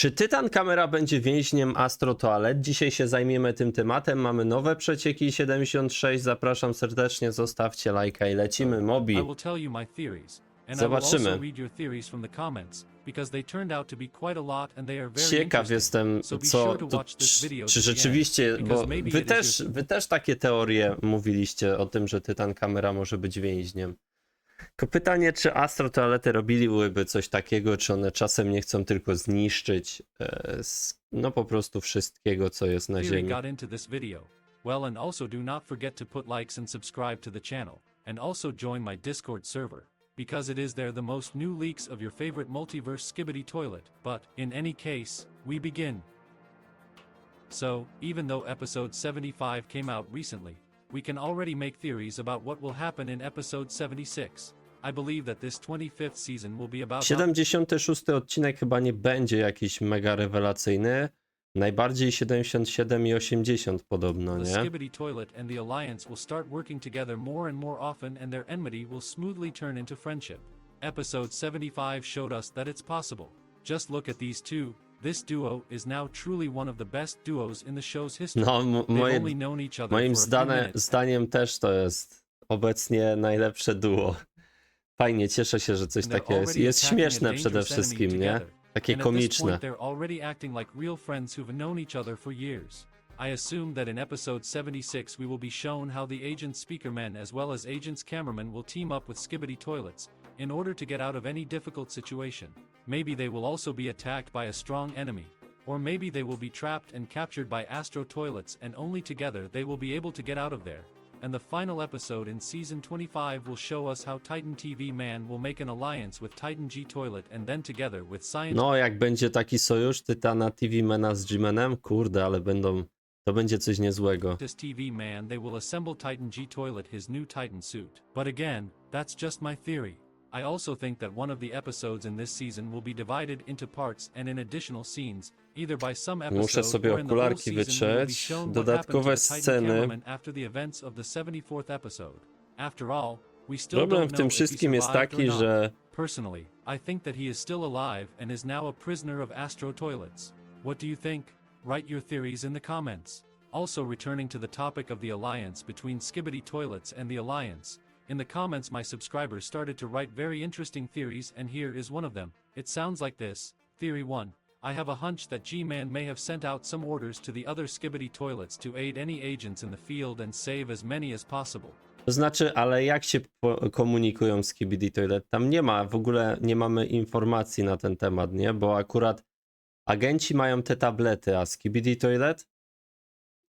Czy Tytan Kamera będzie więźniem Astro Toilet? Dzisiaj się zajmiemy tym tematem. Mamy nowe przecieki 76. Zapraszam serdecznie, zostawcie lajka i lecimy. Mobi. Zobaczymy. Ciekaw jestem, co, to czy, czy rzeczywiście, bo wy też, wy też takie teorie mówiliście o tym, że Tytan Kamera może być więźniem. Tylko pytanie, czy Astro Toalety robiliłyby coś takiego, czy one czasem nie chcą tylko zniszczyć e, no po prostu wszystkiego, co jest na ziemi. got into this video. Well, and also do not forget to put likes and subscribe to the channel, and also join my Discord server, because it is there the most new leaks of your favorite multiverse skibbity toilet. But, in any case, we begin. So, even though episode 75 came out recently, we can already make theories about what will happen in episode 76. I believe that this 25th season will be about how 76 odcinek chyba nie będzie jakiś mega rewelacyjny. Najbardziej 77 i 80 podobno, The nie? Skibbity Toilet and the Alliance will start working together more and more often, and their enmity will smoothly turn into friendship. Episode 75 showed us that it's possible. Just look at these two. This duo is now truly one of the best duos in the show's history. No, m- They've moje, only known each other moim for a few zdane, minutes. zdaniem też to jest obecnie najlepsze duo. Fajnie, cieszę się, że coś and they're takiego jest. already Jest attacking a śmieszne przede dangerous enemy wszystkim, nie? together. Takie And at this komiczne. point, they're already acting like real friends who've known each other for years. I assume that in episode 76 we will be shown how the agent speakermen as well as agents cameramen will team up with Skibbity toilets in order to get out of any difficult situation. Maybe they will also be attacked by a strong enemy. Or maybe they will be trapped and captured by Astro toilets and only together they will be able to get out of there. And the final episode in season 25 will show us how Titan TV Man will make an alliance with Titan G Toilet and then together with Science No, jak będzie taki sojusz Tytana TV Mena z G-Manem, kurde, ale będą, to będzie coś niezłego. This TV man, they will assemble Titan G Toilet his new Titan suit. But again, that's just my theory. I also think that one of the episodes in this season will be divided into parts and in additional scenes, either by some episode Muszę sobie or in the whole okularki season will be wytrzeć. shown what happened Dodatkowe to the Titan sceny. cameraman after the events of the 74th episode. After all, we still Problem don't w know tym if he wszystkim jest survived or taki, not. że Personally, I think that he is still alive and is now a prisoner of Astro Toilets. What do you think? Write your theories in the comments. Also, returning to the topic of the alliance between Skibbity Toilets and the Alliance, in the comments, my subscribers started to write very interesting theories, and here is one of them. It sounds like this Theory 1. I have a hunch that G Man may have sent out some orders to the other Skibbity Toilets to aid any agents in the field and save as many as possible. To znaczy, ale jak się komunikują z KBD Toilet? Tam nie ma, w ogóle nie mamy informacji na ten temat, nie? Bo akurat agenci mają te tablety, a z Toilet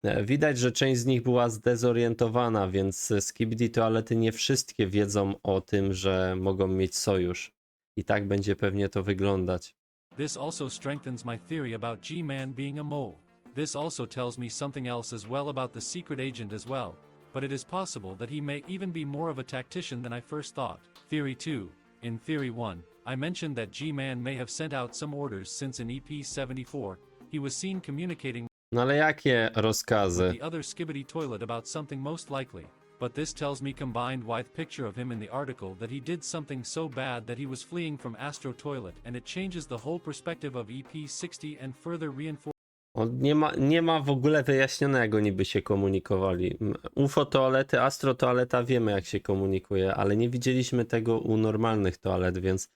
widać, że część z nich była zdezorientowana, więc z KBD Toilety nie wszystkie wiedzą o tym, że mogą mieć sojusz. I tak będzie pewnie to wyglądać. This also strengthens my theory about G Man being a mole. This also tells me something else as well about the secret agent as well, but it is possible that he may even be more of a tactician than I first thought. Theory 2. In Theory 1, I mentioned that G Man may have sent out some orders since in EP 74, he was seen communicating No ale jakie rozkazy? the other skibbity toilet about something most likely. But this tells me combined with picture of him in the article that he did something so bad that he was fleeing from Astro Toilet and it changes the whole perspective of EP 60 and further reinforces On nie, ma, nie ma w ogóle wyjaśnionego niby się komunikowali. UFO toalety, astro toaleta wiemy jak się komunikuje, ale nie widzieliśmy tego u normalnych toalet, więc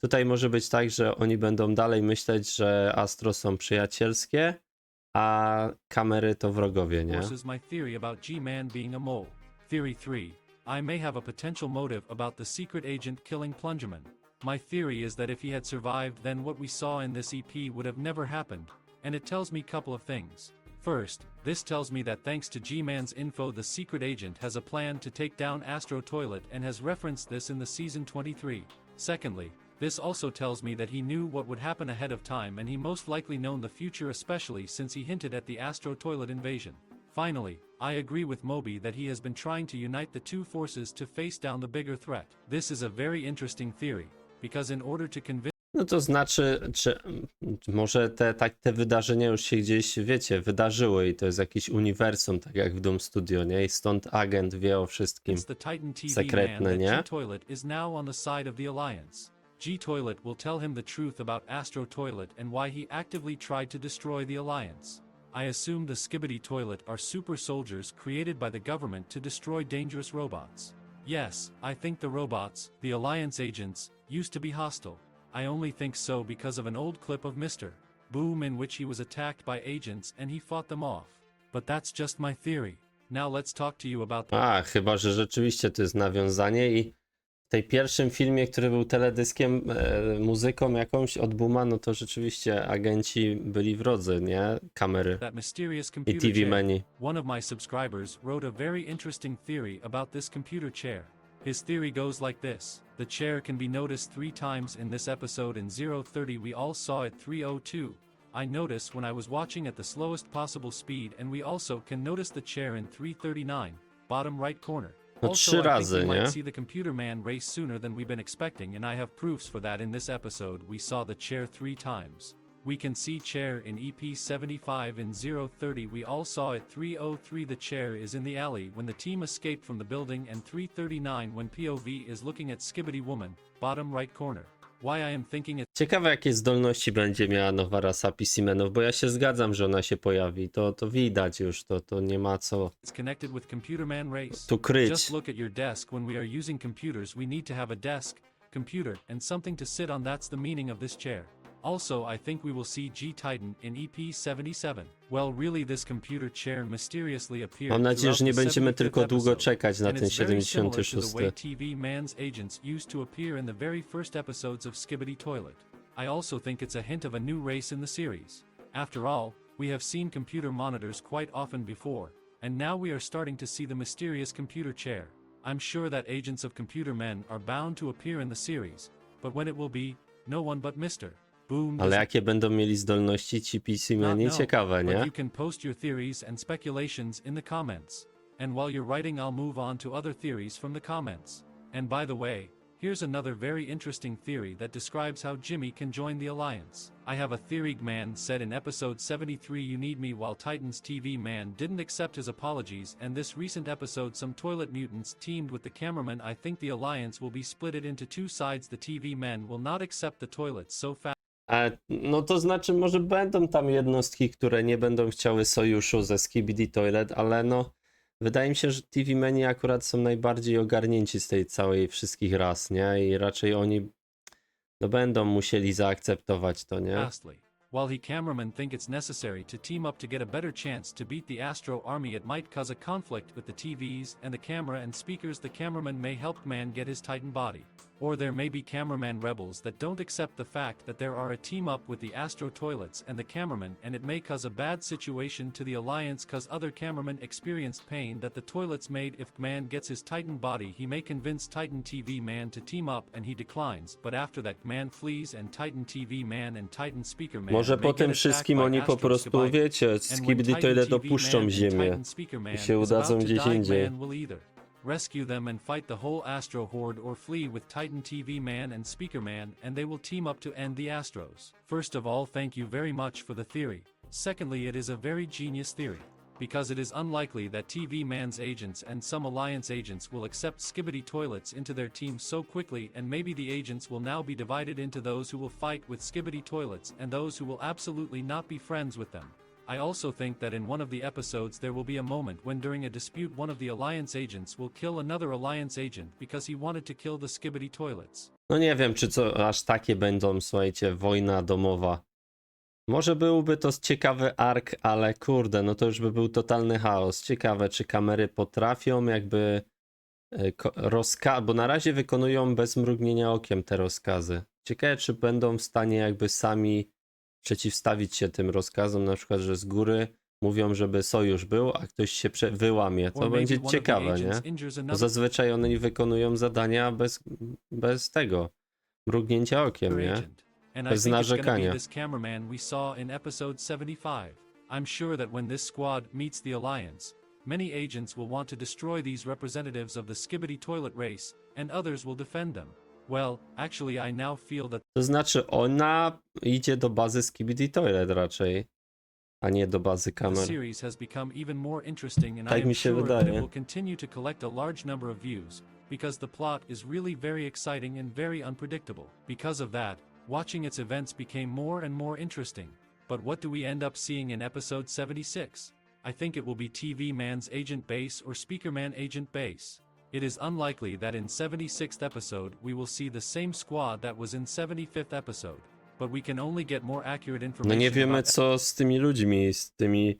tutaj może być tak, że oni będą dalej myśleć, że astro są przyjacielskie, a kamery to wrogowie, nie? my theory about G-Man being a mole. Theory 3. I may have a potential motive about the secret agent killing Plungerman. My theory is that if he had survived then what we saw in this EP would have never happened, and it tells me couple of things. First, this tells me that thanks to G-Man's info the secret agent has a plan to take down Astro Toilet and has referenced this in the season 23. Secondly, this also tells me that he knew what would happen ahead of time and he most likely known the future especially since he hinted at the Astro Toilet invasion. Finally, I agree with Moby that he has been trying to unite the two forces to face down the bigger threat. This is a very interesting theory, because in order to convince No to znaczy, czy może te, tak, te wydarzenia już się gdzieś, wiecie, wydarzyły i to jest jakiś uniwersum, tak jak w Doom Studio, nie? I stąd agent wie o wszystkim. the Titan TV Sekretne, man that nie? G-Toilet is now on the side of the Alliance. G Toilet will tell him the truth about Astro Toilet and why he actively tried to destroy the Alliance. I assume the Skibbity Toilet are super soldiers created by the government to destroy dangerous robots. Yes, I think the robots, the Alliance agents, used to be hostile. I only think so because of an old clip of Mr. Boom in which he was attacked by agents and he fought them off. But that's just my theory. Now let's talk to you about the A, chyba, że rzeczywiście to jest nawiązanie i tej pierwszym filmie, który był teledyskiem, e, muzyką jakąś od Buma, no to rzeczywiście agenci byli wrodzy, nie? Kamery i TV menu. One of my subscribers wrote a very interesting theory about this computer chair. His theory goes like this. The chair can be noticed three times in this episode in 030 we all saw it 302. I noticed when I was watching at the slowest possible speed and we also can notice the chair in 339, bottom right corner. No also, trzy I think razy, we nie? might see the computer man race sooner than we've been expecting and I have proofs for that in this episode we saw the chair three times. We can see chair in EP 75 in 030 we all saw it 303 the chair is in the alley when the team escaped from the building and 339 when POV is looking at Skibbity Woman, bottom right corner. Ciekawe, jakie zdolności będzie miała nowa rasa PC-menów, bo ja się zgadzam, że ona się pojawi. To, to widać już, to, to nie ma co tu kryć. Computer, and something to sit on that's the meaning of this chair. Also I think we will see G Titan in EP 77. Well really this computer chair mysteriously appeared Mam nadzieję, że nie the będziemy tylko długo czekać na ten it's very similar to 76. the way TV Man's agents used to appear in the very first episodes of Skibbity Toilet. I also think it's a hint of a new race in the series. After all, we have seen computer monitors quite often before, and now we are starting to see the mysterious computer chair. I'm sure that agents of computer men are bound to appear in the series, but when it will be, no one but Mr. Boom Ale jakie będą mieli zdolności ci PC-meni? Ciekawe, nie? you can post your theories and speculations in the comments. And while you're writing, I'll move on to other theories from the comments. And by the way, here's another very interesting theory that describes how Jimmy can join the Alliance. I have a theory man said in episode 73 You Need Me while Titans TV man didn't accept his apologies and this recent episode some toilet mutants teamed with the cameraman I think the Alliance will be splitted into two sides the TV men will not accept the toilets so fast no to znaczy, może będą tam jednostki, które nie będą chciały sojuszu ze Skibidi Toilet, ale no, wydaje mi się, że TV Meni akurat są najbardziej ogarnięci z tej całej wszystkich ras, nie? I raczej oni no będą musieli zaakceptować to, nie? Lastly, while he cameramen think it's necessary to team up to get a better chance to beat the Astro army it might cause a conflict with the TVs and the camera and speakers the cameraman may help man get his Titan body. Or there may be cameraman rebels that don't accept the fact that there are a team up with the Astro toilets and the cameraman and it may cause a bad situation to the Alliance cause other cameramen experienced pain that the toilets made. If man gets his Titan body he may convince Titan TV man to team up and he declines but after that man flees and Titan TV man and Titan speaker man Może po tym wszystkim oni po prostu, wiecie, And when Skibidi Titan Toilet opuszczą ziemię. Titan Speaker Man i się udadzą gdzieś indziej. Rescue them and fight the whole Astro horde or flee with Titan TV Man and Speaker Man and they will team up to end the Astros. First of all thank you very much for the theory. Secondly it is a very genius theory. Because it is unlikely that TV Man's agents and some Alliance agents will accept Skibbity Toilets into their team so quickly and maybe the agents will now be divided into those who will fight with Skibbity Toilets and those who will absolutely not be friends with them. I also think that in one of the episodes there will be a moment when during a dispute one of the Alliance agents will kill another Alliance agent because he wanted to kill the Skibbity Toilets. No nie wiem, czy co aż takie będą, słuchajcie, wojna domowa. Może byłby to ciekawy ark, ale kurde, no to już by był totalny chaos. Ciekawe, czy kamery potrafią jakby e, rozka... bo na razie wykonują bez mrugnienia okiem te rozkazy. Ciekawe, czy będą w stanie jakby sami przeciwstawić się tym rozkazom, na przykład, że z góry mówią, żeby sojusz był, a ktoś się prze... wyłamie. To będzie ciekawe, nie? Bo zazwyczaj oni wykonują zadania bez, bez tego, mrugnięcia okiem, nie? Bez narzekania. this cameraman we saw in episode 75. I'm sure that when this squad meets the Alliance, many agents will want to destroy these representatives of the Skibbity toilet race, and others will defend them. Well, actually I now feel that To znaczy ona idzie do bazy Skibidi Toilet raczej, a nie do bazy the kamer. series has become even more interesting and Tak I am mi się sure that it wydaje. will continue to collect a large number of views, because the plot is really very exciting and very unpredictable. Because of that, watching its events became more and more interesting. But what do we end up seeing in episode 76? I think it will be TV Man's Agent Base or Speaker Man Agent Base. It is unlikely that in 76th episode we will see the same squad that was in 75th episode, but we can only get more accurate No information nie wiemy co z tymi ludźmi, z tymi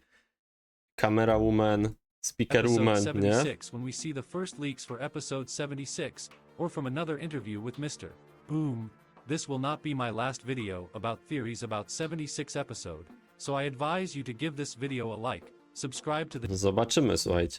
camera woman, speaker episode woman, nie? 76 when we see the first leaks for episode 76, or from another interview with Mr. Boom. This will not be my last video about theories about 76 episode, so I advise you to give this video a like, subscribe to the Zobaczymy, słuchajcie.